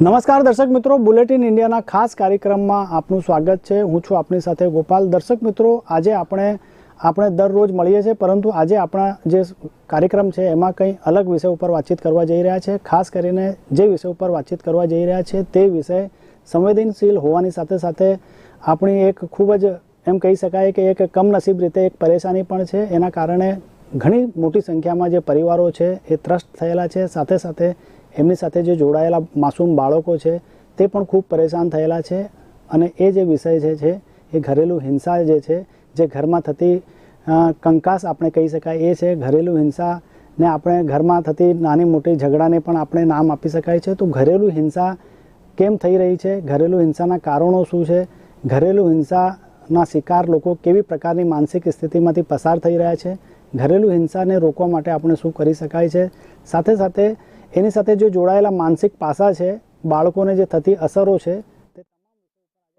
નમસ્કાર દર્શક મિત્રો, બુલેટિન ઇન્ડિયાના ખાસ કાર્યક્રમમાં આપનું સ્વાગત છે. હું છું આપની સાથે ગોપાલ. દર્શક મિત્રો, આજે આપણે આપણે દરરોજ મળીએ છીએ, પરંતુ આજે આપણા જે કાર્યક્રમ છે, એમાં કંઈ અલગ વિષય ઉપર વાતચીત કરવા જઈ રહ્યા છે. ખાસ કરીને જે વિષય ઉપર વાતચીત કરવા જઈ રહ્યા છે, તે વિષય સંવેદનશીલ હોવાની સાથે સાથે આપણી એક ખૂબ જ, એમ કહી શકાય કે એક કમનસીબ રીતે એક પરેશાની પણ છે. એના કારણે ઘણી મોટી સંખ્યામાં જે પરિવારો છે, એ ત્રસ્ત થયેલા છે. સાથે સાથે એમની સાથે જે જોડાયેલા માસૂમ બાળકો છે, તે પણ ખૂબ પરેશાન થયેલા છે અને એ જે વિષય જે છે, એ ઘરેલું હિંસા જે છે, જે ઘરમાં થતી કંકાસ આપણે કહી શકાય, એ છે ઘરેલું હિંસાને આપણે ઘરમાં થતી નાની મોટી ઝઘડાને પણ આપણે નામ આપી શકાય છે. તો ઘરેલું હિંસા કેમ થઈ રહી છે? ઘરેલું હિંસાના કારણો શું છે? ઘરેલું હિંસાના શિકાર લોકો કેવી પ્રકારની માનસિક સ્થિતિમાંથી પસાર થઈ રહ્યા છે? ઘરેલું હિંસાને રોકવા માટે આપણે શું કરી શકાય છે? સાથે સાથે એની સાથે જે જોડાયેલા માનસિક પાસા છે, બાળકોને જે થતી અસરો છે, તે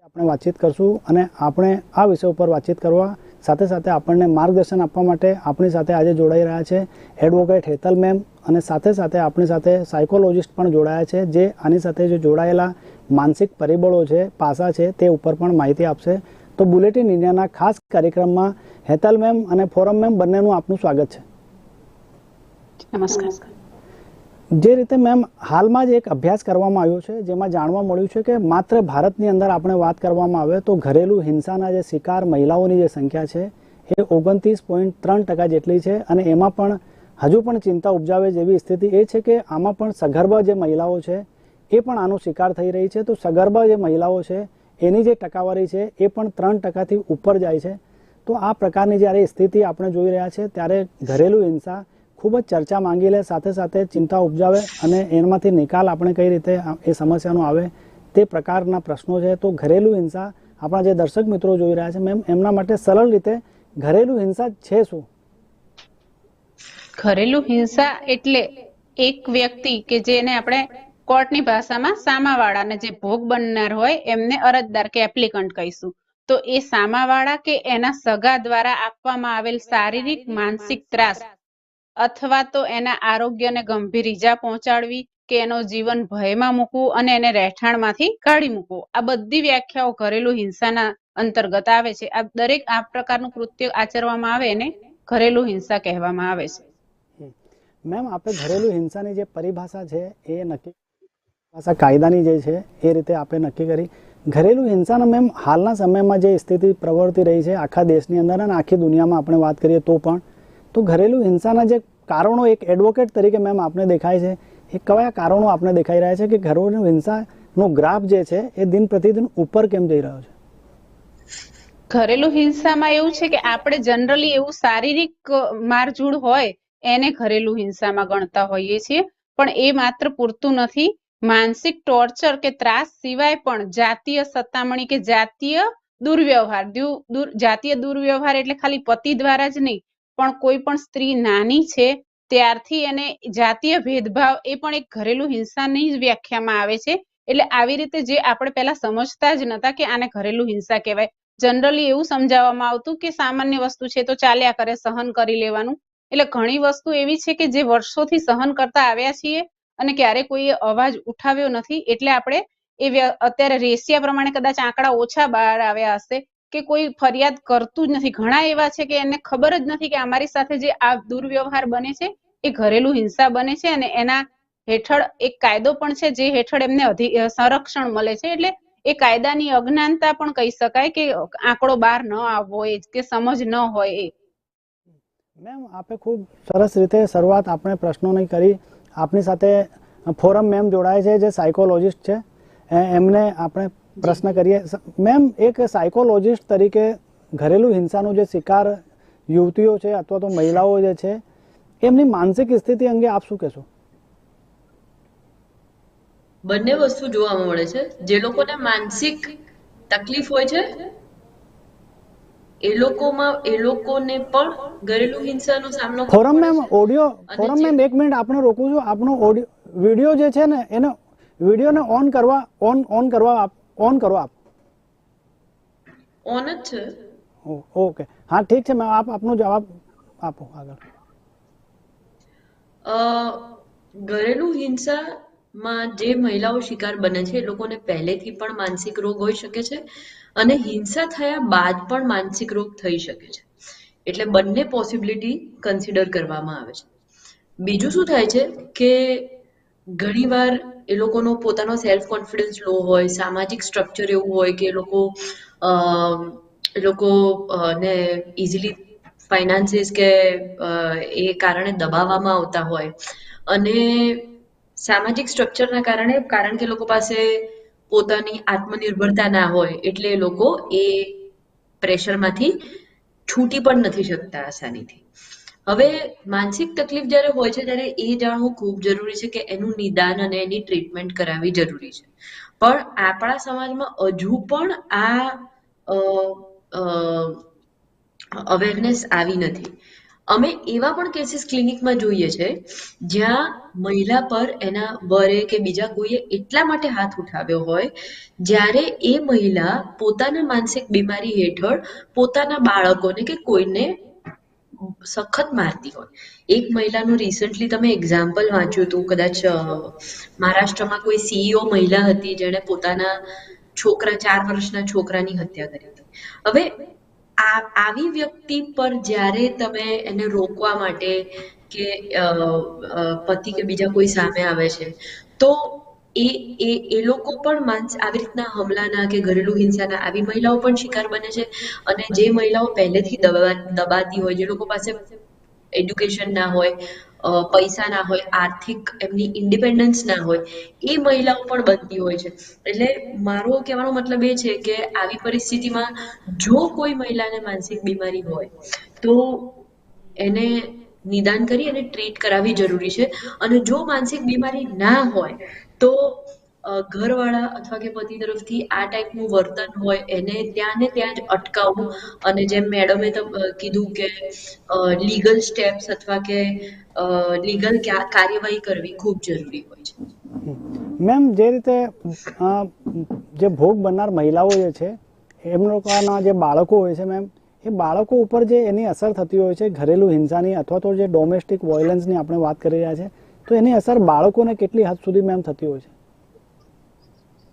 આપણે વાતચીત કરશું અને આપણે આ વિષય ઉપર વાતચીત કરવા સાથે સાથે આપણને માર્ગદર્શન આપવા માટે આપણી સાથે આજે જોડાઈ રહ્યા છે એડવોકેટ હેતલ મેમ અને સાથે સાથે આપણી સાથે સાયકોલોજિસ્ટ પણ જોડાયા છે, જે આની સાથે જે જોડાયેલા માનસિક પરિબળો છે, પાસા છે, તે ઉપર પણ માહિતી આપશે. તો બુલેટિન ઇન્ડિયાના ખાસ કાર્યક્રમમાં હેતલ મેમ અને ફોરમ મેમ બંનેનું આપનું સ્વાગત છે. નમસ્કાર. જે રીતે મેમ હાલમાં જ એક અભ્યાસ કરવામાં આવ્યો છે, જેમાં જાણવા મળ્યું છે કે માત્ર ભારતની અંદર આપણે વાત કરવામાં આવે તો ઘરેલું હિંસાના જે શિકાર મહિલાઓની જે સંખ્યા છે, એ ઓગણત્રીસ પોઈન્ટ ત્રણ ટકા જેટલી છે અને એમાં પણ હજુ પણ ચિંતા ઉપજાવે જેવી સ્થિતિ એ છે કે આમાં પણ સગર્ભા જે મહિલાઓ છે, એ પણ આનો શિકાર થઈ રહી છે. તો સગર્ભા જે મહિલાઓ છે, એની જે ટકાવારી છે, એ પણ ત્રણ ટકાથી ઉપર જાય છે. તો આ પ્રકારની જ્યારે સ્થિતિ આપણે જોઈ રહ્યા છે, ત્યારે ઘરેલું હિંસા ખૂબ જ ચર્ચા માંગી લે, સાથે સાથે ચિંતા ઉપજાવે અને એમાંથી નિકાલ આપણે કઈ રીતે એ સમસ્યાનો આવે તે પ્રકારના પ્રશ્નો છે. તો ઘરેલું હિંસા આપણા જે દર્શક મિત્રો જોઈ રહ્યા છે, મેમ, એમના માટે સરળ રીતે ઘરેલું હિંસા છે શું? ઘરેલું હિંસા એટલે એક વ્યક્તિ કે જેને આપણે કોર્ટની ભાષામાં સામાવાળાને જે ભોગ બનનાર હોય એમને અરજદાર કે એપ્લિકન્ટ કહીશું. તો એ સામાવાળા કે એના સગા દ્વારા આપવામાં આવેલ શારીરિક, માનસિક ત્રાસ અથવા તો એના આરોગ્યને ગંભીર ઈજા પહોંચાડવી કે એનો જીવન ભયમાં મૂકવું અને એને રહેઠાણમાંથી કાઢી મૂકવું. આ બધી વ્યાખ્યાઓ ઘરેલું હિંસાના અંતર્ગત આવે છે. આ દરેક આ પ્રકારનું કૃત્ય આચરવામાં આવે એને ઘરેલું હિંસા કહેવામાં આવે છે. મેમ, આપણે ઘરેલું હિંસાની જે પરિભાષા છે એ નક્કી ભાષા કાયદાની જે છે એ રીતે આપણે નક્કી કરી. ઘરેલું હિંસાના મેમ, હાલના સમયમાં જે સ્થિતિ પ્રવર્તી રહી છે આખા દેશની અંદર અને આખી દુનિયામાં આપણે વાત કરીએ તો પણ તો ઘરેલું હિંસાના જે કારણો એક એડવોકેટ તરીકે મેમ આપને દેખાય છે, એ કયા કારણો આપને દેખાઈ રહ્યા છે કે ઘરેલું હિંસાનો ગ્રાફ જે છે, એ દિન પ્રતિદિન ઉપર કેમ જઈ રહ્યો છે? ઘરેલું હિંસામાં એવું છે કે આપણે જનરલી એવું શારીરિક મારઝૂડ હોય, એને ઘરેલું હિંસામાં ગણતા હોઈએ છીએ, પણ એ માત્ર પૂરતું નથી. માનસિક ટોર્ચર કે ત્રાસ સિવાય પણ જાતીય સતામણી કે જાતીય દુર્વ્યવહાર જાતીય દુર્વ્યવહાર એટલે ખાલી પતિ દ્વારા જ નહીં પણ કોઈ પણ સ્ત્રી નાની છે, ત્યારથી એને જાતીય ભેદભાવ એ પણ એક ઘરેલું હિંસાની જ વ્યાખ્યામાં આવે છે. એટલે આવી રીતે જે આપણે પહેલા સમજતા જ નતા કે આને ઘરેલું હિંસા કહેવાય. જનરલી એવું સમજાવવામાં આવતું કે સામાન્ય વસ્તુ છે તો ચાલ્યા કરે, સહન કરી લેવાનું. એટલે ઘણી વસ્તુ એવી છે કે જે વર્ષોથી સહન કરતા આવ્યા છીએ અને ક્યારે કોઈએ અવાજ ઉઠાવ્યો નથી. એટલે આપણે એ અત્યારે રેશિયા પ્રમાણે કદાચ આંકડા ઓછા બહાર આવ્યા હશે. કે કોઈ ફરિયાદ કરતું જ નથી. ઘણા એવા છે કે એને ખબર જ નથી કે અમારી સાથે જે આ દુર્વ્યવહાર બને છે, એ ઘરેલું હિંસા બને છે અને એના હેઠળ એક કાયદો પણ છે જે હેઠળ એમને સંરક્ષણ મળે છે. એટલે એ કાયદાની અજ્ઞાનતા પણ કહી શકાય કે આંકડો બહાર ન આવવો એ કે સમજ ન હોય એ. મેમ, આપે ખૂબ સરસ રીતે શરૂઆત આપણે પ્રશ્નોની કરી. આપની સાથે ફોરમ મેમ જોડાય છે જે સાયકોલોજિસ્ટ છે. એમને આપણે પ્રશ્ન કરીએ. મેમ એક સાયકોલોજિસ્ટ તરીકે ઘરેલું હિંસાનો જે શિકાર યુવતીઓ છે અથવા તો મહિલાઓ જે છે એમની માનસિક સ્થિતિ અંગે આપ શું કહેશો? બંને વસ્તુ જોવા મળે છે. જે લોકોને માનસિક તકલીફ હોય છે એ લોકોમાં એ લોકોને પણ ઘરેલુ હિંસાનો સામનો Foram ma'am audio Foram ma'am એક મિનિટ આપણે રોકું છું. આપણો ઓડિયો વીડિયો જે છે ને એને વિડીયોને ઓન કરવા ઓન ઓન કરવા આપ ઓન કરો આપ ઓન જ છે ઓકે હા ઠીક છે મેમ આપ આપનો જવાબ આપો આગળ અ, ઘરેલું હિંસા માં જે મહિલાઓ શિકાર બને છે એ લોકોને પહેલેથી પણ માનસિક રોગ હોઈ શકે છે અને હિંસા થયા બાદ પણ માનસિક રોગ થઈ શકે છે. એટલે બંને પોસિબિલિટી કન્સિડર કરવામાં આવે છે. બીજું શું થાય છે કે ઘણીવાર એ લોકોનો પોતાનો સેલ્ફ કોન્ફિડન્સ લો હોય, સામાજિક સ્ટ્રક્ચર એવું હોય કે એ લોકો એ લોકો ને ઇઝીલી ફાઇનાન્સીસ કે એ કારણે દબાવવામાં આવતા હોય. અને સામાજિક સ્ટ્રક્ચરના કારણે, કારણ કે લોકો પાસે પોતાની આત્મનિર્ભરતા ના હોય, એટલે એ લોકો એ પ્રેશરમાંથી છૂટી પણ નથી શકતા આસાનીથી. હવે માનસિક તકલીફ જ્યારે હોય છે, ત્યારે એ જાણવું ખૂબ જરૂરી છે કે એનું નિદાન અને એની ટ્રીટમેન્ટ કરાવવી જરૂરી છે. પણ આપણા સમાજમાં હજુ પણ આ અવેરનેસ આવી નથી. અમે એવા પણ કેસીસ ક્લિનિકમાં જોઈએ છે, જ્યાં મહિલા પર એના વરે કે બીજા કોઈએ એટલા માટે હાથ ઉઠાવ્યો હોય, જ્યારે એ મહિલા પોતાના માનસિક બીમારી હેઠળ પોતાના બાળકોને કે કોઈને સખત મારતી હોય. એક મહિલાનું રિસન્ટલી તમે એક્ઝામ્પલ વાંચ્યું હતું, કદાચ મહારાષ્ટ્રમાં કોઈ સીઈઓ મહિલા હતી જેણે પોતાના છોકરા, ચાર વર્ષના છોકરાની હત્યા કરી હતી. હવે આ, આવી વ્યક્તિ પર જ્યારે તમે એને રોકવા માટે કે પતિ કે બીજા કોઈ સામે આવે છે, તો એ એ એ લોકો પણ માનસ આવી રીતના હમલાના કે ઘરેલું હિંસાના આવી મહિલાઓ પણ શિકાર બને છે. અને જે મહિલાઓ પહેલેથી દબા દબાતી હોય, જે લોકો પાસે એડ્યુકેશન ના હોય પૈસા ના હોય, આર્થિક એમની ઇન્ડિપેન્ડન્સ ના હોય, એ મહિલાઓ પણ બનતી હોય છે. એટલે મારો કહેવાનો મતલબ એ છે કે આવી પરિસ્થિતિમાં જો કોઈ મહિલાને માનસિક બીમારી હોય, તો એને નિદાન કરી અને ટ્રીટ કરાવવી જરૂરી છે. અને જો માનસિક બીમારી ના હોય તો ઘરવાળા અથવા કે પતિ તરફથી આ ટાઈપનું વર્તન હોય, એને ત્યાં ને ત્યાં જ અટકાવવું અને જેમ મેડમે કીધું કે લીગલ સ્ટેપ્સ અથવા કે લીગલ કાર્યવાહી કરવી ખૂબ જરૂરી હોય છે. મેમ, જે રીતે જે ભોગ બનનાર મહિલાઓ જે છે એમ લોકોના જે બાળકો હોય છે મેમ, એ બાળકો ઉપર જે એની અસર થતી હોય છે, ઘરેલું હિંસાની અથવા તો જે ડોમેસ્ટિક વાયોલન્સની આપણે વાત કરી રહ્યા છે તો એની અસર બાળકોને કેટલી હદ સુધી મેમ થતી હોય છે?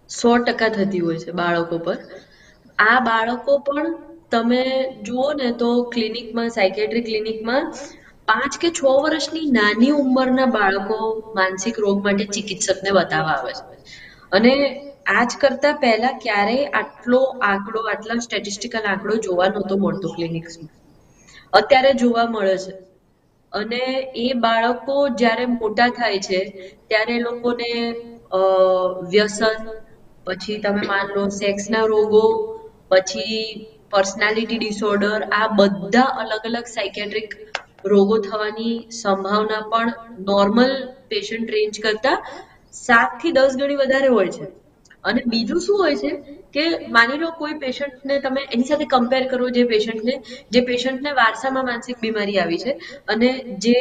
સો ટકા થતી હોય છે બાળકો પર. આ બાળકો પણ તમે જુઓ ને તો ક્લિનિકમાં સાયકેટ્રી ક્લિનિકમાં પાંચ કે છ વર્ષની નાની ઉંમરના બાળકો માનસિક રોગ માટે ચિકિત્સકને બતાવવા આવે છે. અને આજ કરતા પહેલા ક્યારેય આટલો આંકડો, આટલા સ્ટેટિસ્ટિકલ આંકડો જોવા નહોતો મળતો ક્લિનિક્સમાં અત્યારે જોવા મળે છે. અને એ બાળકો જ્યારે મોટા થાય છે, ત્યારે લોકોને વ્યસન, પછી તમે માન લો સેક્સના રોગો, પછી પર્સનાલિટી ડિસઓર્ડર, આ બધા અલગ અલગ સાયકેટ્રિક રોગો થવાની સંભાવના પણ નોર્મલ પેશન્ટ રેન્જ કરતા સાતથી દસ ગણી વધારે હોય છે. અને બીજું શું હોય છે કે માની લો કોઈ પેશન્ટને તમે એની સાથે કમ્પેર કરો જે પેશન્ટને જે પેશન્ટને વારસામાં માનસિક બીમારી આવી છે અને જે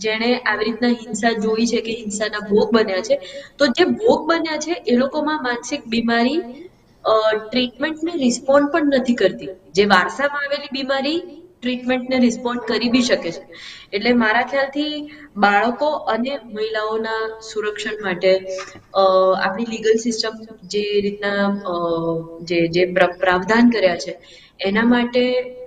જેણે આવી રીતના હિંસા જોઈ છે કે હિંસાના ભોગ બન્યા છે, તો જે ભોગ બન્યા છે એ લોકોમાં માનસિક બીમારી ટ્રીટમેન્ટને રિસ્પોન્ડ પણ નથી કરતી. જે વારસામાં આવેલી બીમારી ટ્રીટમેન્ટને રિસ્પોન્ડ કરી બી શકે છે. એટલે મારા ખ્યાલથી બાળકો અને મહિલાઓના સુરક્ષણ માટે આપણી લીગલ સિસ્ટમ જે રીતના જે જે પ્ર- પ્રાવધાન કર્યા છે એના માટે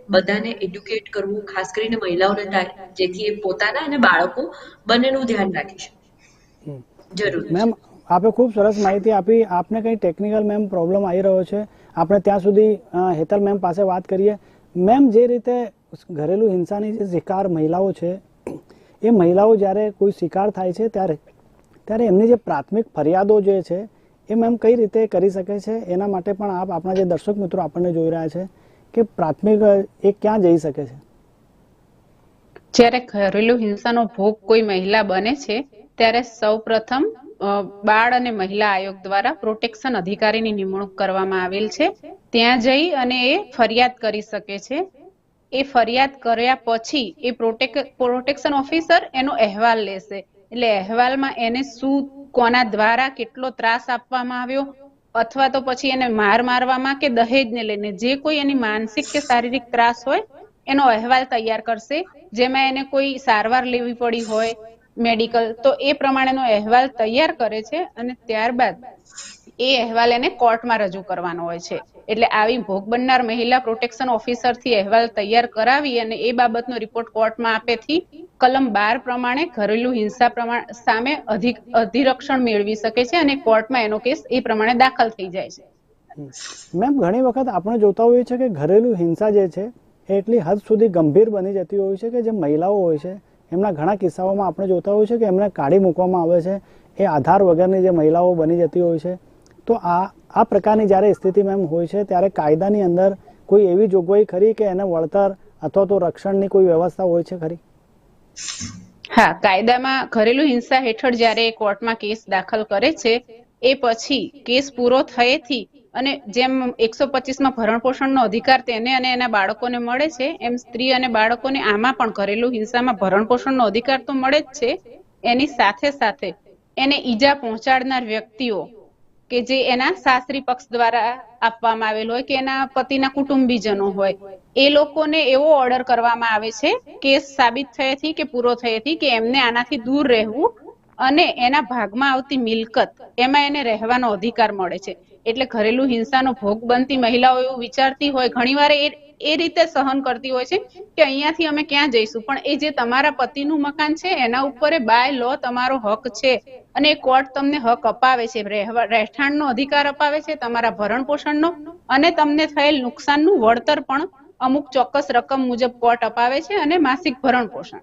બધાને એડ્યુકેટ કરવું ખાસ કરીને મહિલાઓને થાય જેથી એ પોતાના અને બાળકો બંનેનું ધ્યાન રાખી શકે જરૂર. મેમ આપે ખૂબ સરસ માહિતી આપી. આપને કંઈ ટેકનિકલ મેમ પ્રોબ્લેમ આવી રહ્યો છે? આપણે ત્યાં સુધી હેતલ મેમ પાસે વાત કરીએ. મેમ જે રીતે ઘરેલું હિંસાની જે શિકાર મહિલાઓ છે, એ મહિલાઓ જ્યારે કોઈ શિકાર થાય છે ત્યારે ત્યારે એમની જે પ્રાથમિક ફરિયાદો જે છે એ મેમ કઈ રીતે કરી શકે છે, એના માટે પણ આપ આપણા જે દર્શક મિત્રો આપણને જોઈ રહ્યા છે કે પ્રાથમિક, એ ક્યાં જઈ શકે છે? જ્યારે ઘરેલું હિંસાનો ભોગ કોઈ મહિલા બને છે, ત્યારે સૌપ્રથમ બાળ અને મહિલા આયોગ દ્વારા પ્રોટેક્શન અધિકારીની નિમણૂક કરવામાં આવેલ છે. ત્યાં જઈ અને એ ફરિયાદ કરી શકે છે એ ફરિયાદ કર્યા પછી એ પ્રોટેક પ્રોટેક્શન ઓફિસર એનો અહેવાલ લેશે. એટલે અહેવાલમાં એને શું, કોના દ્વારા કેટલો ત્રાસ આપવામાં આવ્યો, અથવા તો પછી એને માર મારવામાં કે દહેજને લઈને જે કોઈ એની માનસિક કે શારીરિક ત્રાસ હોય, એનો અહેવાલ તૈયાર કરશે. જેમાં એને કોઈ સારવાર લેવી પડી હોય, મેડિકલ, તો એ પ્રમાણેનો અહેવાલ તૈયાર કરે છે અને ત્યારબાદ એ અહેવાલ એને કોર્ટમાં રજૂ કરવાનો હોય છે. એટલે આવી ભોગ બનનાર મહિલા પ્રોટેક્શન ઓફિસરથી અહેવાલ તૈયાર કરાવી અને એ બાબતનો રિપોર્ટ કોર્ટમાં આપેથી કલમ બાર પ્રમાણે ઘરેલું હિંસા પ્રમાણ સામે અધિક અધિરક્ષણ મેળવી શકે છે અને કોર્ટમાં એનો કેસ એ પ્રમાણે દાખલ થઈ જાય છે. મેમ, ઘણી વખત આપણે જોતા હોઈએ છીએ કે ઘરેલું હિંસા જે છે એટલી હદ સુધી ગંભીર બની જતી હોય છે કે જે મહિલાઓ હોય છે, એમના ઘણા કિસ્સાઓમાં આપણે જોતા હોઈએ છીએ કે એમને કાઢી મૂકવામાં આવે છે, એ આધાર વગરની જે મહિલાઓ બની જતી હોય છે તો આ આ પ્રકારની જ્યારે સ્થિતિમાં એમ હોય છે, ત્યારે કાયદાની અંદર કોઈ એવી જોગવાઈ ખરી કે એને વળતર અથવા તો રક્ષણની કોઈ વ્યવસ્થા હોય છે ખરી? હા, કાયદામાં ઘરેલું હિંસા હેઠળ જ્યારે કોર્ટમાં કેસ દાખલ કરે છે, એ પછી કેસ પૂરો થયેથી અને જેમ એકસો પચીસમાં ભરણ પોષણનો અધિકાર તેને અને એના બાળકોને મળે છે, એમ સ્ત્રી અને બાળકોને આમાં પણ ઘરેલુ હિંસામાં ભરણ પોષણનો અધિકાર તો મળે જ છે. એની સાથે સાથે એને ઈજા પહોંચાડનાર વ્યક્તિઓ કે જે એના સાસરી પક્ષ દ્વારા આપવામાં આવેલ હોય કે એના પતિના કુટુંબીજનો હોય, એ લોકોને એવો ઓર્ડર કરવામાં આવે છે કેસ સાબિત થયેથી કે પૂરો થયેથી કે એમને આનાથી દૂર રહેવું અને એના ભાગમાં આવતી મિલકત, એમાં એને રહેવાનો અધિકાર મળે છે. એટલે ઘરેલું હિંસાનો ભોગ બનતી મહિલાઓ એવું વિચારતી હોય, ઘણીવાર એ એ રીતે સહન કરતી હોય છે કે અહીંયાથી અમે ક્યાં જઈશું. પણ એ જે તમારા પતિનું મકાન છે, એના ઉપર બાય લો તમારો હક છે. અને એ કોર્ટ તમને હક અપાવે છે. રહેઠાણનો અધિકાર અપાવે છે, તમારા ભરણ પોષણનો. અને તમને થયેલ નુકસાનનું વળતર પણ અમુક ચોક્કસ રકમ મુજબ કોર્ટ અપાવે છે અને માસિક ભરણ પોષણ.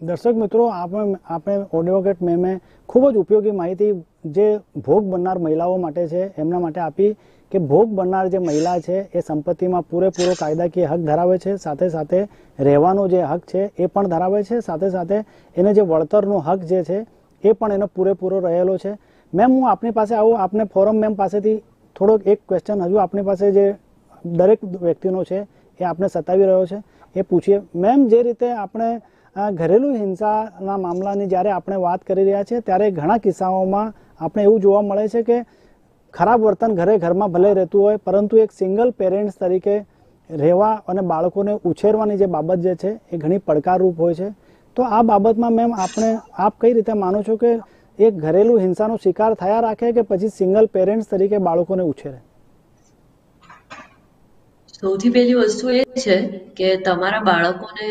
દર્શક મિત્રો, આપણે આપણે એડવોકેટ મેમે ખૂબ જ ઉપયોગી માહિતી જે ભોગ બનનાર મહિલાઓ માટે છે, એમના માટે આપી કે ભોગ બનનાર જે મહિલા છે, એ સંપત્તિમાં પૂરેપૂરો કાયદાકીય હક ધરાવે છે, સાથે સાથે રહેવાનો જે હક છે, એ પણ ધરાવે છે, સાથે સાથે એને જે વળતરનો હક જે છે, એ પણ એનો પૂરેપૂરો રહેલો છે. મેમ, હું આપની પાસે આવું, આપને ફોરમ મેમ પાસેથી થોડોક એક ક્વેશ્ચન હજુ આપની પાસે જે દરેક વ્યક્તિનો છે, એ આપણે સતાવી રહ્યો છે. એ પૂછીએ, મેમ, જે રીતે આપણે ઘરેલું હિંસાના મામલાની જ્યારે આપણે વાત કરી રહ્યા છીએ, ત્યારે ઘણા કિસ્સાઓમાં આપણે એવું જોવા મળે છે કે ખરાબ વર્તન ઘરે ઘરમાં ભલે રહેતું હોય, પરંતુ એક સિંગલ પેરેન્ટ્સ તરીકે રહેવા અને બાળકોને ઉછેરવાની જે બાબત જે છે, એ ઘણી પડકારરૂપ હોય છે. તો આ બાબતમાં મેમ આપણે, આપ કઈ રીતે માનો છો કે એક ઘરેલું હિંસાનો શિકાર થયા રાખે કે પછી સિંગલ પેરેન્ટ્સ તરીકે બાળકોને ઉછેરે? સૌથી પહેલી વસ્તુ એ છે કે તમારા બાળકોને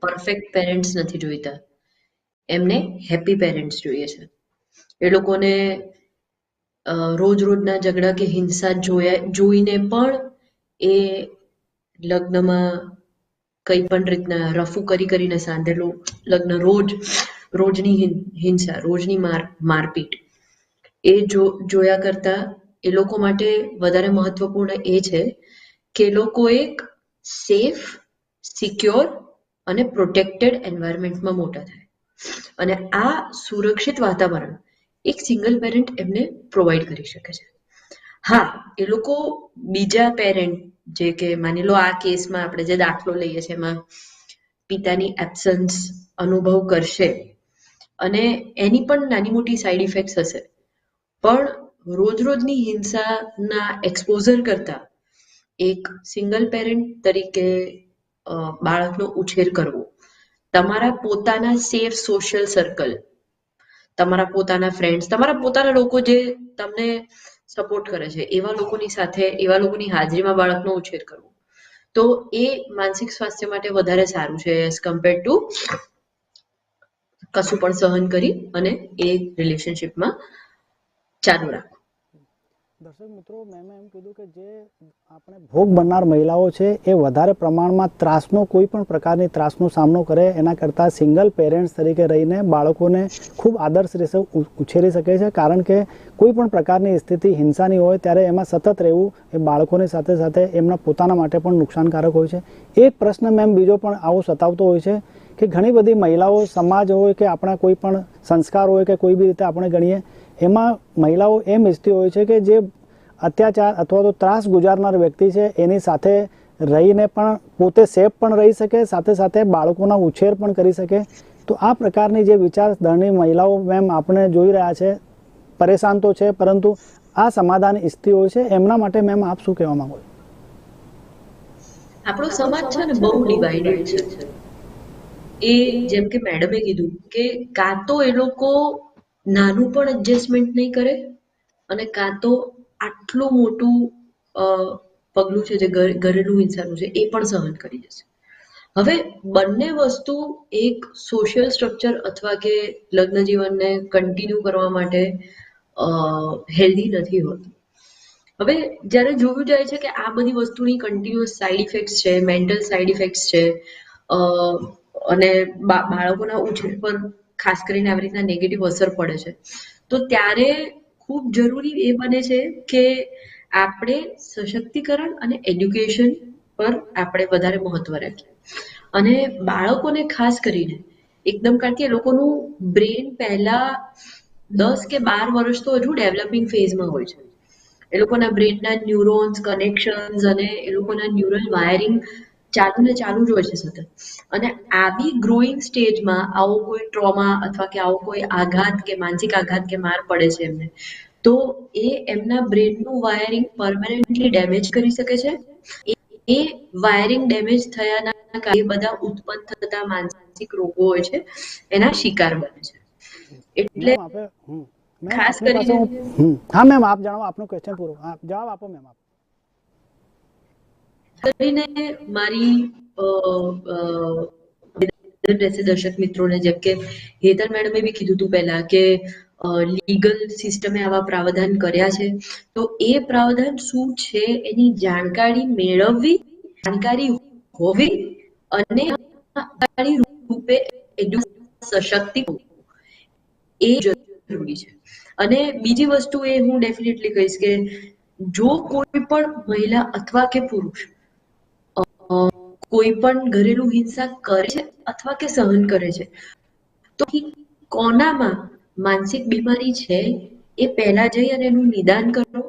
પરફેક્ટ પેરેન્ટ્સ નથી જોઈતા. એમને હેપી પેરેન્ટ્સ જોઈએ છે. એ લોકોને રોજ રોજના ઝઘડા કે હિંસા જોયા, જોઈને પણ એ લગ્નમાં કઈ પણ રીતના રફુ કરી કરીને સાંધેલું લગ્ન રોજ, રોજની હિંસા, રોજની માર, મારપીટ. એ જો, જોયા કરતા એ લોકો માટે વધારે મહત્વપૂર્ણ એ છે કે લોકો એક સેફ, સિક્યોર અને પ્રોટેક્ટેડ એન્વાયરમેન્ટમાં મોટા થાય. અને આ સુરક્ષિત વાતાવરણ એક સિંગલ પેરેન્ટ એમને પ્રોવાઈડ કરી શકે છે. હા, એ લોકો બીજા પેરેન્ટ જે કે માની લો આ કેસમાં આપણે જે દાખલો લઈએ છીએ એમાં પિતાની એબ્સન્સ અનુભવ કરશે અને એની પણ નાની મોટી સાઈડ ઇફેક્ટ્સ હશે. પણ રોજ રોજની હિંસાના એક્સપોઝર કરતા એક સિંગલ પેરેન્ટ તરીકે બાળકનો ઉછેર કરવો, તમારા પોતાના સેફ સોશિયલ સર્કલ તમારા પોતાના ફ્રેન્ડ્સ તમારા પોતાના લોકો જે તમને સપોર્ટ કરે છે, એવા લોકોની સાથે, એવા લોકોની હાજરીમાં બાળકનો ઉછેર કરવો. તો એ માનસિક સ્વાસ્થ્ય માટે વધારે સારું છે એઝ કમ્પેર ટુ કશું પણ સહન કરી અને એ રિલેશનશિપમાં ચાલુ રાખવું. દર્શક મિત્રો, મેં એમ કીધું કે જે આપણે ભોગ બનનાર મહિલાઓ છે, એ વધારે પ્રમાણમાં ત્રાસનો, કોઈ પણ પ્રકારની ત્રાસનો સામનો કરે, એના કરતાં સિંગલ પેરેન્ટ્સ તરીકે રહીને બાળકોને ખૂબ આદર્શ રીતે ઉછેરી શકે છે. કારણ કે કોઈ પણ પ્રકારની સ્થિતિ હિંસાની હોય, ત્યારે એમાં સતત રહેવું એ બાળકોની સાથે સાથે એમના પોતાના માટે પણ નુકસાનકારક હોય છે. એક પ્રશ્ન મેમ બીજો પણ આવો સતાવતો હોય છે કે ઘણી બધી મહિલાઓ સમાજ હોય કે આપણા કોઈ પણ સંસ્કાર હોય કે કોઈ બી રીતે આપણે ગણીએ એમાં મહિલાઓ એમ ઇચ્છતી હોય છે કે જે અત્યાચાર અથવા તો ત્રાસ ગુજારનાર વ્યક્તિ છે, એની સાથે રહીને પણ પોતે સેફ પણ રહી શકે, સાથે સાથે બાળકોના ઉછેર પણ કરી શકે. તો આ પ્રકારની જે વિચારધરણી મહિલાઓ મેમ આપણે જોઈ રહ્યા છે, પરેશાન તો છે, પરંતુ આ સમાધાન ઇચ્છતી હોય છે. એમના માટે મેમ આપ શું કહેવા માંગો આપણો સમાજ છે ને બહુ ડિવાઇડેડ છે. એ જેમ કે મેડમે કીધું કે કાં તો એ લોકો નાનું પણ એડજસ્ટમેન્ટ નહીં કરે અને કાં તો આટલું મોટું પગલું છે જે ઘરેલું હિંસાનું છે, એ પણ સહન કરી જશે. હવે બંને વસ્તુ એક સોશિયલ સ્ટ્રક્ચર અથવા કે લગ્ન જીવનને કન્ટિન્યુ કરવા માટે હેલ્ધી નથી હોતું. હવે જ્યારે જોયું જાય છે કે આ બધી વસ્તુની કન્ટિન્યુઅસ સાઇડ ઇફેક્ટ્સ છે મેન્ટલ સાઇડ ઇફેક્ટ્સ છે અને બાળકોના ઉછેર પર ખાસ કરીને આવી રીતના નેગેટિવ અસર પડે છે. તો ત્યારે ખૂબ જરૂરી એ બને છે કે આપણે સશક્તિકરણ અને એડ્યુકેશન પર આપણે વધારે મહત્વ રાખીએ. અને બાળકોને ખાસ કરીને, એકદમ કારણ કે એ લોકોનું બ્રેન પહેલા દસ કે બાર વર્ષ તો હજુ ડેવલપિંગ ફેઝમાં હોય છે. એ લોકોના બ્રેનના ન્યુરોન્સ કનેક્શન્સ અને એ લોકોના ન્યુરલ વાયરિંગ ચાલુ ને ચાલુ જ હોય છે સતત. અને આવી ગ્રોઈંગ સ્ટેજમાં આવો કોઈ ટ્રોમા અથવા કે આવો કોઈ આઘાત કે માનસિક આઘાત કે માર પડે છે એમને તો એ એમના બ્રેનનું વાયરિંગ પરમાનન્ટલી ડેમેજ કરી શકે છે. એ- વાયરિંગ ડેમેજ થયાના કારણે બધા ઉત્પન્ન થતા માનસિક રોગો હોય છે એના શિકાર બને છે. એટલે ખાસ કરીને- હા મેમ આપ જણાવો આપનો ક્વેશ્ચન પૂરો. જવાબ આપો મેમ આપ. કરીને મારી દર્શક મિત્રોને જેમ કે હેતલ મેડમે બી કીધું હતું પહેલા કે લીગલ સિસ્ટમે આવા પ્રાવધાન કર્યા છે. તો એ પ્રાવધાન શું છે એની જાણકારી મેળવવી, જાણકારી હોવી અને રૂપે સશક્તિ એ જરૂરી છે. અને બીજી વસ્તુ એ હું ડેફિનેટલી કહીશ કે જો કોઈ પણ મહિલા અથવા કે પુરુષ કોઈ પણ ઘરેલું હિંસા કરે છે અથવા કે સહન કરે છે, તો કોનામાં માનસિક બીમારી છે એ પહેલા જઈ અને એનું નિદાન કરો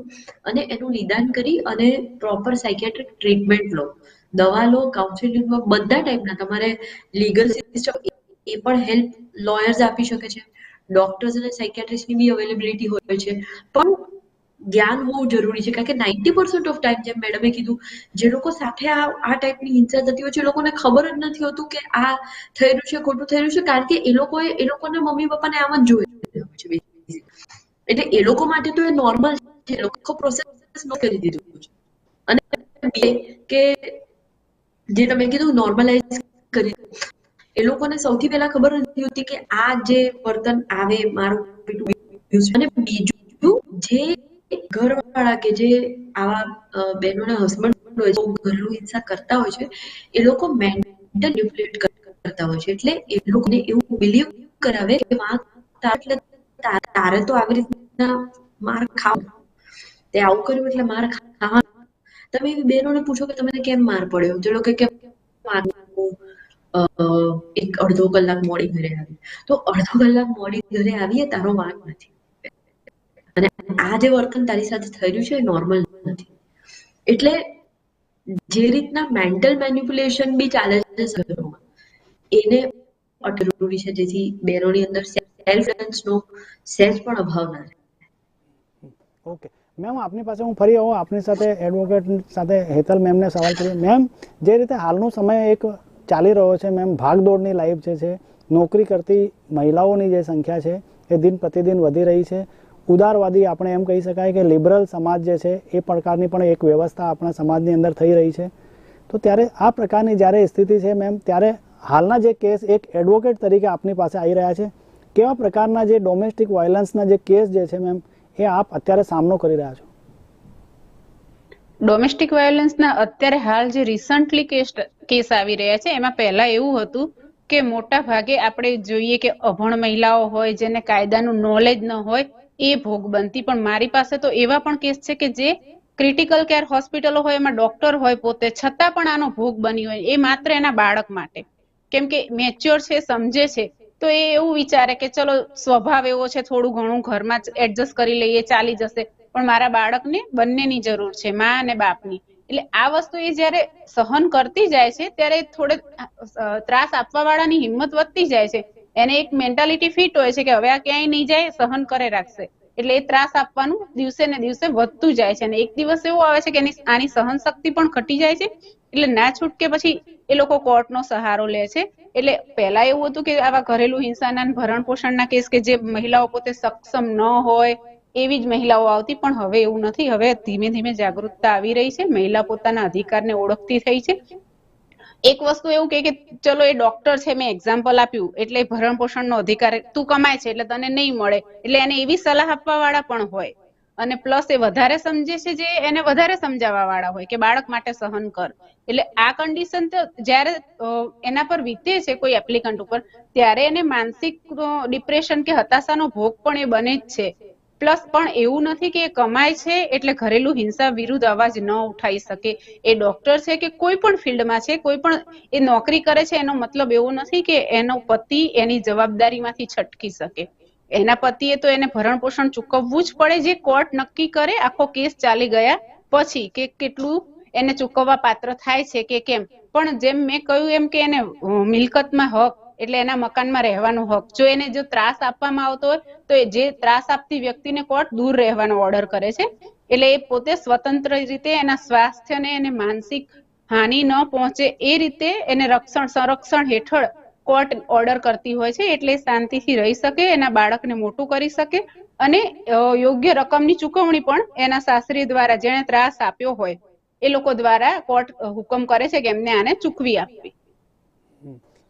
અને એનું નિદાન કરી અને પ્રોપર સાયકેટ્રિક ટ્રીટમેન્ટ લો. દવા લો કાઉન્સિલિંગ લો, બધા ટાઈપના તમારે લીગલ સિસ્ટમ એ પણ હેલ્પ લોયર્સ આપી શકે છે. ડોક્ટર્સ અને સાયકેટ્રિસ્ટની બી અવેલેબિલિટી હોય છે. પણ જ્ઞાન હોવું જરૂરી છે. કારણ કે નાઇન્ટી પર્સન્ટ ઓફ ટાઈમ જેમ મેડમે કીધું, જે લોકો સાથે આ આ ટાઈપની હિંસા થતી હોય છે, એ લોકોને ખબર જ નથી હોતું કે આ રહ્યું છે, ખોટું થઈ રહ્યું છે. કારણ કે એ લોકોએ, એ લોકોના મમ્મી પપ્પાને આમ જ જોયેલું છે એટલે એ લોકો માટે તો એ નોર્મલ છે. એ લોકો પ્રોસેસ કરી દીધું છે. અને બે, કે જે તમે કીધું નોર્મલાઇઝ કરી એ લોકોને સૌથી પહેલા ખબર નથી હોતી કે આ જે વર્તન આવે, મારું. અને બીજું, જે ઘરવાળા કે જે આવા બહેનોના હસબન્ડ હોય છે ઘરેલું હિંસા કરતા હોય છે, એ લોકો મેન્ટલ ડિપ્લેટ કરતા હોય છે. એટલે એ લોકોને એવું બિલીવ કરાવે કે વાંક એટલે તારે તો આવી રીતના માર ખાવ, તે આવું કર્યું એટલે માર ખાવા, તમે એવી બહેનોને પૂછો કે તમને કેમ માર પડ્યો? તો લોકો કે એક અડધો કલાક મોડી ઘરે આવી તો અડધો કલાક મોડી ઘરે આવીએ, તારો વાંક નથી. આ જે વર્તન તારી સાથે થઈ છે એ નોર્મલ નથી. એટલે જે રીતના મેન્ટલ મેન્યુપ્યુલેશન બી ચાલે છે શહેરોમાં એને જરૂરી છે. જેથી બહેનોની અંદર સેલ્ફ નો સહેજ પણ અભાવ ના રહે. ઓકે મેમ આપની પાસે હું ફરી આવું, આપની સાથે એડવોકેટ સાથે હેતલ મેમને સવાલ કર્યો મેમ જે રીતે હાલનો સમય એક ચાલી રહ્યો છે મેમ ભાગદોડની લાઈફ જે છે, નોકરી કરતી મહિલાઓની જે સંખ્યા છે, એ દિન પ્રતિદિન વધી રહી છે. ઉદારવાદી આપણે એમ કહી શકાય કે લિબરલ સમાજ જે છે, એ પ્રકારની પણ એક વ્યવસ્થા આપણા સમાજની અંદર થઈ રહી છે. તો ત્યારે આ પ્રકારની જ્યારે સ્થિતિ છે મેમ ત્યારે હાલના જે કેસ એક એડવોકેટ તરીકે આપની પાસે આવી રહ્યા છે. કેવા પ્રકારના જે ડોમેસ્ટિક વાયલન્સના જે કેસ જે છે મેમ એ આપ અત્યારે સામનો કરી રહ્યા છો? ડોમેસ્ટિક વાયોલન્સના અત્યારે હાલ જે રિસન્ટલી કેસ કેસ આવી રહ્યા છે, એમાં પહેલા એવું હતું કે મોટા ભાગે આપણે જોઈએ કે અભણ મહિલાઓ હોય, જેને કાયદાનું નોલેજ ન હોય એ ભોગ બનતી. પણ મારી પાસે તો એવા પણ કેસ છે કે જે ક્રિટિકલ કેર હોસ્પિટલો હોય, એમાં ડોક્ટર હોય પોતે, છતાં પણ આનો ભોગ બની હોય. એ માત્ર એના બાળક માટે. કેમ કે મેચ્યોર છે, સમજે છે, તો એ એવું વિચારે કે ચલો, સ્વભાવ એવો છે, થોડું ઘણું ઘરમાં એડજસ્ટ કરી લઈએ, ચાલી જશે. પણ મારા બાળકને બંનેની જરૂર છે, મા અને બાપની. એટલે આ વસ્તુ એ જ્યારે સહન કરતી જાય છે, ત્યારે થોડે ત્રાસ આપવા વાળાની હિંમત વધતી જાય છે. એને એક મેન્ટાલિટી ફિટ હોય છે કે હવે આ ક્યાંય નહીં જાય, સહન કરે રાખશે. એટલે એ ત્રાસ આપવાનું દિવસે ને દિવસે વધતું જાય છે. અને એક દિવસ એવો આવે છે કે એની આની સહન શક્તિ પણ ઘટી જાય છે. એટલે ના છૂટકે પછી એ લોકો કોર્ટનો સહારો લે છે. એટલે પહેલા એવું હતું કે આવા ઘરેલું હિંસાના ભરણ પોષણના કેસ કે જે મહિલાઓ પોતે સક્ષમ ન હોય, એવી જ મહિલાઓ આવતી. પણ હવે એવું નથી. હવે ધીમે ધીમે જાગૃતતા આવી રહી છે. મહિલા પોતાના અધિકારને ઓળખતી થઈ છે. એક વસ્તુ એવું કે ચલો એ ડોક્ટર છે, મેં એક્ઝામ્પલ આપ્યું, એટલે ભરણ પોષણનો અધિકાર તું કમાય છે, એટલે તને નહીં મળે, એટલે એને એવી સલાહ આપવા વાળા પણ હોય. અને પ્લસ એ વધારે સમજે છે જે એને વધારે સમજાવવા વાળા હોય કે બાળક માટે સહન કર. એટલે આ કન્ડિશન તો જ્યારે એના પર વીતે છે કોઈ એપ્લિકન્ટ ઉપર, ત્યારે એને માનસિક ડિપ્રેશન કે હતાશાનો ભોગ પણ એ બને જ છે. પ્લસ પણ એવું નથી કે એ કમાય છે એટલે ઘરેલું હિંસા વિરુદ્ધ અવાજ ન ઉઠાઈ શકે. એ ડોક્ટર છે કે કોઈ પણ ફિલ્ડમાં છે, કોઈ પણ એ નોકરી કરે છે, એનો મતલબ એવો નથી કે એનો પતિ એની જવાબદારીમાંથી છટકી શકે. એના પતિએ તો એને ભરણ પોષણ ચૂકવવું જ પડે જે કોર્ટ નક્કી કરે, આખો કેસ ચાલી ગયા પછી કે કેટલું એને ચૂકવવા પાત્ર થાય છે કે કેમ. પણ જેમ મેં કહ્યું એમ કે એને મિલકતમાં હક એટલે એના મકાનમાં રહેવાનો હક. જો એને જો ત્રાસ આપવામાં આવતો હોય, તો જે ત્રાસ આપતી વ્યક્તિને કોર્ટ દૂર રહેવાનો ઓર્ડર કરે છે. એટલે એ પોતે સ્વતંત્ર રીતે એના સ્વાસ્થ્યને એને માનસિક હાનિ ન પહોંચે એ રીતે એને રક્ષણ, સંરક્ષણ હેઠળ કોર્ટ ઓર્ડર કરતી હોય છે, એટલે શાંતિથી રહી શકે, એના બાળકને મોટું કરી શકે અને યોગ્ય રકમની ચૂકવણી પણ એના સાસરી દ્વારા જેણે ત્રાસ આપ્યો હોય, એ લોકો દ્વારા કોર્ટ હુકમ કરે છે કે એમને આને ચૂકવી આપવી.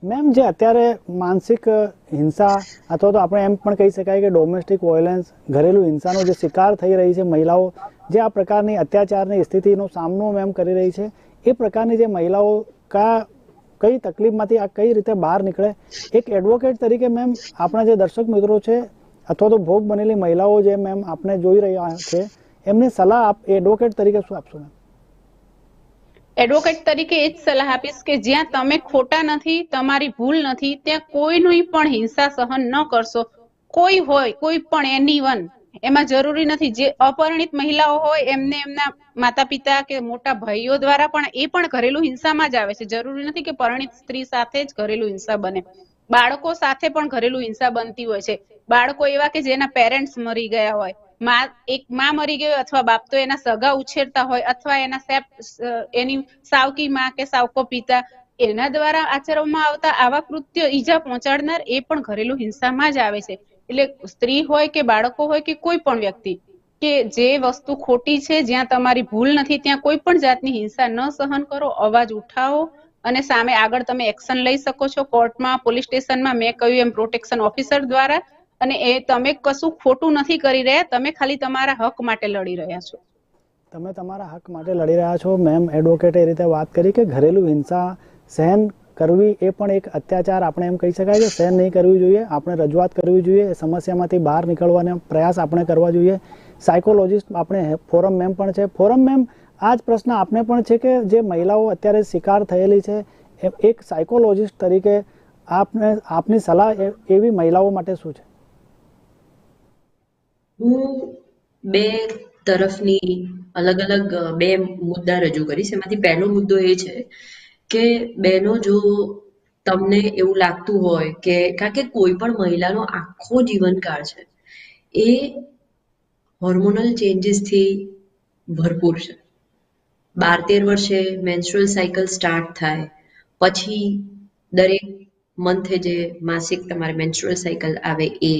મેમ જે અત્યારે માનસિક હિંસા અથવા તો આપણે એમ પણ કહી શકાય કે ડોમેસ્ટિક વાયોલન્સ ઘરેલું હિંસાનો જે શિકાર થઈ રહી છે મહિલાઓ, જે આ પ્રકારની અત્યાચારની સ્થિતિનો સામનો મેમ કરી રહી છે, એ પ્રકારની જે મહિલાઓ કા કઈ તકલીફમાંથી આ કઈ રીતે બહાર નીકળે, એક એડવોકેટ તરીકે મેમ આપણા જે દર્શક મિત્રો છે અથવા તો ભોગ બનેલી મહિલાઓ જે મેમ આપણે જોઈ રહ્યા છે, એમને સલાહ આપ એડવોકેટ તરીકે શું આપશો મેમ એડવોકેટ તરીકે એ જ સલાહ આપીશ કે જ્યાં તમે ખોટા નથી, તમારી ભૂલ નથી, ત્યાં કોઈની પણ હિંસા સહન ન કરશો. કોઈ હોય, કોઈ પણ એની વન એમાં જરૂરી નથી. જે અપરિણિત મહિલાઓ હોય, એમને એમના માતા પિતા કે મોટા ભાઈઓ દ્વારા પણ એ પણ ઘરેલું હિંસામાં જ આવે છે. જરૂરી નથી કે પરિણિત સ્ત્રી સાથે જ ઘરેલું હિંસા બને. બાળકો સાથે પણ ઘરેલું હિંસા બનતી હોય છે. બાળકો એવા કે જેના પેરેન્ટ્સ મરી ગયા હોય. માં, એક માં મરી ગઈ અથવા બાપ તો એના સગા ઉછેરતા હોય અથવા એના સેપ એની સાવકી માં કે સાવકો પિતા એના દ્વારા આચરવામાં આવતા આવા કૃત્ય ઈજા પહોંચાડનાર એ પણ ઘરેલું હિંસામાં જ આવે છે. એટલે સ્ત્રી હોય કે બાળકો હોય કે કોઈ પણ વ્યક્તિ કે જે વસ્તુ ખોટી છે, જ્યાં તમારી ભૂલ નથી, ત્યાં કોઈ પણ જાતની હિંસા ન સહન કરો, અવાજ ઉઠાવો અને સામે આગળ તમે એક્શન લઈ શકો છો. કોર્ટમાં, પોલીસ સ્ટેશનમાં મેં કહ્યું એમ પ્રોટેક્શન ઓફિસર દ્વારા અને એ તમે કશું ખોટું નથી કરી રહ્યા, તમે ખાલી તમારા હક માટે લડી રહ્યા છો. તમે તમારા હક માટે લડી રહ્યા છો. મેમ એડવોકેટ એ રીતે વાત કરી કે ઘરેલુ હિંસા સહન કરવી એ પણ એક અત્યાચાર આપણે એમ કહી શકાય કે સહન નહીં કરવી જોઈએ, આપણે રજૂઆત કરવી જોઈએ, એ સમસ્યામાંથી બહાર નીકળવાનો પ્રયાસ આપણે કરવા જોઈએ. સાયકોલોજિસ્ટ આપણે ફોરમ મેમ પણ છે. ફોરમ મેમ આ જ પ્રશ્ન આપને પણ છે કે જે મહિલાઓ અત્યારે શિકાર થયેલી છે એક સાયકોલોજિસ્ટ તરીકે આપને, આપની સલાહ એવી મહિલાઓ માટે શું છે? હું બે તરફની અલગ અલગ બે મુદ્દા રજૂ કરીશ. એમાંથી પહેલો મુદ્દો એ છે કે, બહેનો, જો તમને એવું લાગતું હોય કે, કારણ કે કોઈ પણ મહિલાનો આખો જીવનકાળ છે, એ હોર્મોનલ ચેન્જીસથી ભરપૂર છે. બાર તેર વર્ષે મેન્સ્ટ્રુઅલ સાયકલ સ્ટાર્ટ થાય, પછી દરેક મંથે જે માસિક તમારે મેન્સ્ટ્રુઅલ સાયકલ આવે એ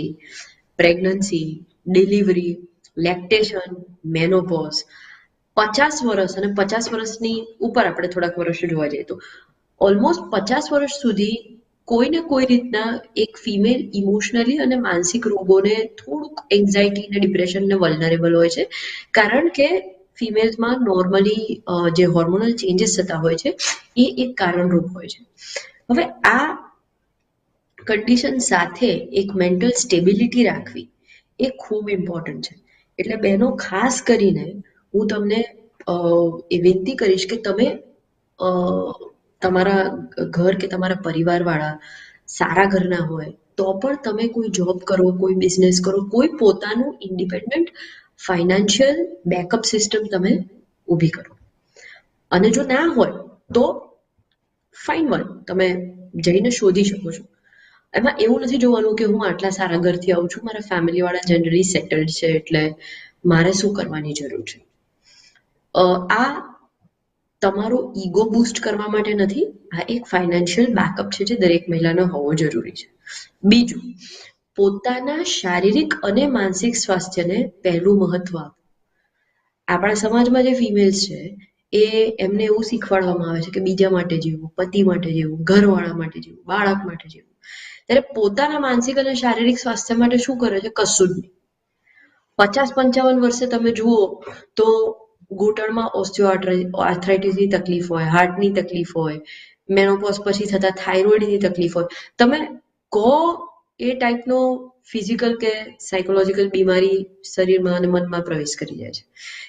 પ્રેગ્નન્સી ડિલિવરી લેક્ટેશન મેનોપોઝ પચાસ વર્ષ અને પચાસ વર્ષની ઉપર આપણે થોડાક વર્ષ જોવા જઈએ તો ઓલમોસ્ટ પચાસ વર્ષ સુધી કોઈ ને કોઈ રીતના એક ફિમેલ ઇમોશનલી અને માનસિક રોગોને થોડુંક એન્ઝાયટી અને ડિપ્રેશન ને વલ્નરેબલ હોય છે. કારણ કે ફિમેલ્સમાં નોર્મલી જે હોર્મોનલ ચેન્જીસ થતા હોય છે, એ એક કારણરૂપ હોય છે. હવે આ કન્ડિશન સાથે એક મેન્ટલ સ્ટેબિલિટી રાખવી એ ખૂબ ઇમ્પોર્ટન્ટ છે. એટલે બહેનો ખાસ કરીને હું તમને એ વિનંતી કરીશ કે તમે તમારા ઘર કે તમારા પરિવારવાળા સારા ઘરના હોય, તો પણ તમે કોઈ જોબ કરો, કોઈ બિઝનેસ કરો, કોઈ પોતાનું ઇન્ડિપેન્ડન્ટ ફાઇનાન્શિયલ બેકઅપ સિસ્ટમ તમે ઊભી કરો. અને જો ના હોય, તો ફાઇન વન તમે જઈને શોધી શકો છો. એમાં એવું નથી જોવાનું કે હું આટલા સારા ઘરથી આવું છું, મારા ફેમિલી વાળા જનરલી સેટલ્ડ છે એટલે મારે શું કરવાની જરૂર છે? આ તમારો ઈગો બૂસ્ટ કરવા માટે નથી, આ એક ફાઇનાન્શિયલ બેકઅપ છે જે દરેક મહિલાનો હોવો જરૂરી છે. બીજું, પોતાના શારીરિક અને માનસિક સ્વાસ્થ્યને પહેલું મહત્વ આપો. આપણા સમાજમાં જે ફિમેલ્સ છે, એ એમને એવું શીખવાડવામાં આવે છે કે બીજા માટે જીવવું પતિ માટે જીવવું ઘરવાળા માટે જીવવું બાળક માટે જીવવું ત્યારે પોતાના માનસિક અને શારીરિક સ્વાસ્થ્ય માટે શું કરે છે? કશું જ નહીં. પચાસ પંચાવન વર્ષે તમે જુઓ તો ઘૂંટણમાં ઓસ્ટિયો આર્થરાઇટિસની તકલીફ હોય, હાર્ટની તકલીફ હોય, મેનોપોઝ પછી થતા થાઇરોઇડની તકલીફ હોય. તમે કહો એ ટાઈપનો ફિઝિકલ કે સાયકોલોજીકલ બીમારી શરીરમાં અને મનમાં પ્રવેશ કરી જાય છે.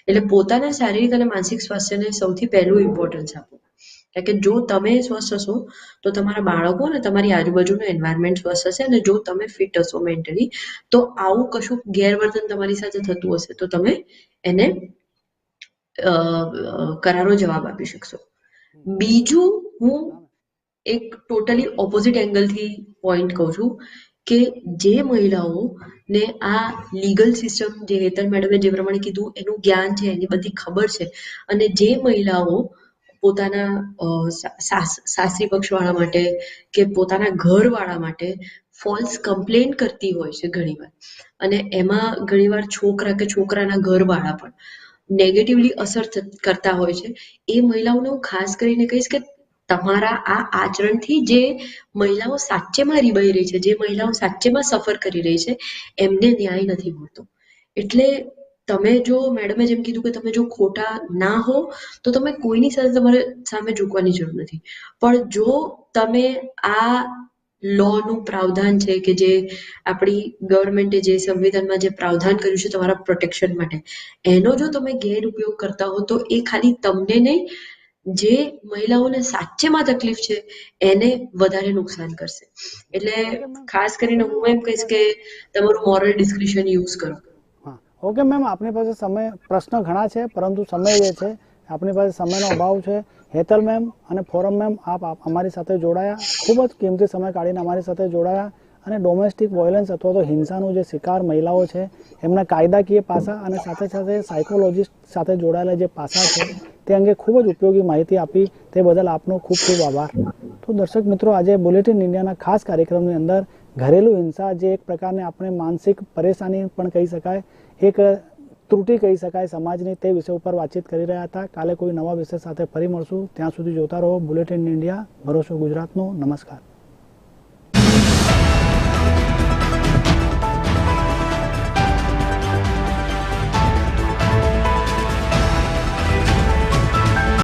એટલે પોતાના શારીરિક અને માનસિક સ્વાસ્થ્યને સૌથી પહેલું ઇમ્પોર્ટન્સ આપો. કારણ કે જો તમે સ્વસ્થ હશો, તો તમારા બાળકો અને તમારી આજુબાજુનું એન્વાયરમેન્ટ સ્વસ્થ હશે અને જો તમે ફિટ હશો મેન્ટલી તો આવું કશું ગેરવર્તન તમારી સાથે થતું હશે, તો તમે એને કરારો જવાબ આપી શકશો. બીજું હું એક ટોટલી ઓપોઝિટ એંગલથી પોઈન્ટ કહું છું કે જે મહિલાઓને આ લીગલ સિસ્ટમ જે હેતલ મેડમે જે પ્રમાણે કીધું, એનું જ્ઞાન છે, એની બધી ખબર છે અને જે મહિલાઓ પોતાના સાસરી પક્ષવાળા માટે કે પોતાના ઘરવાળા માટે ફોલ્સ કમ્પ્લેન કરતી હોય છે ઘણીવાર. અને એમાં ઘણીવાર છોકરા કે છોકરાના ઘરવાળા પણ નેગેટિવલી અસર કરતા હોય છે. એ મહિલાઓને હું ખાસ કરીને કહીશ કે તમારા આ આચરણથી જે મહિલાઓ સાચેમાં રીબાઈ રહી છે, જે મહિલાઓ સાચેમાં સફર કરી રહી છે, એમને ન્યાય નથી મળતો. એટલે તમે જો મેડમે જેમ કીધું કે તમે જો ખોટા ના હો તો તમે કોઈની સાથે તમારે સામે ઝૂકવાની જરૂર નથી. પણ જો તમે આ લોનું પ્રાવધાન છે કે જે આપણી ગવર્મેન્ટે જે સંવિધાનમાં જે પ્રાવધાન કર્યું છે તમારા પ્રોટેક્શન માટે એનો જો તમે ગેરઉપયોગ કરતા હો તો એ ખાલી તમને નહીં જે મહિલાઓને સાચેમાં તકલીફ છે એને વધારે નુકસાન કરશે. એટલે ખાસ કરીને હું એમ કહીશ કે તમારું મોરલ ડિસ્ક્રિપ્શન યુઝ કરો. ઓકે મેમ આપણી પાસે સમય, પ્રશ્ન ઘણા છે, પરંતુ સમય જે છે. આપણી પાસે સમયનો અભાવ છે. હેતલ મેમ અને ફોરમ મેમ, આપ અમારી સાથે જોડાયા. ખૂબ જ કિંમતી સમય કાઢીને અમારી સાથે જોડાયા. અને ડોમેસ્ટિક વોયલન્સ અથવા તો હિંસાનું જે શિકાર મહિલાઓ છે, એમના કાયદાકીય પાસા અને સાથે સાથે સાયકોલોજીસ્ટ સાથે જોડાયેલા જે પાસા છે, તે અંગે ખૂબ જ ઉપયોગી માહિતી આપી. તે બદલ આપનો ખૂબ ખૂબ આભાર. તો દર્શક મિત્રો, આજે બુલેટિન ઇન્ડિયાના ખાસ કાર્યક્રમની અંદર ઘરેલું હિંસા જે એક પ્રકારને આપણે માનસિક પરેશાની પણ કહી શકાય એક ત્રુટિ કહી શકાય. સમાજની તે વિષય ઉપર વાતચીત કરી રહ્યા હતા. કાલે કોઈ નવા વિષય સાથે ફરી મળશું. ત્યાં સુધી જોતા રહો. બુલેટિન ઇન્ડિયા ભરોસો ગુજરાતનો. નમસ્કાર.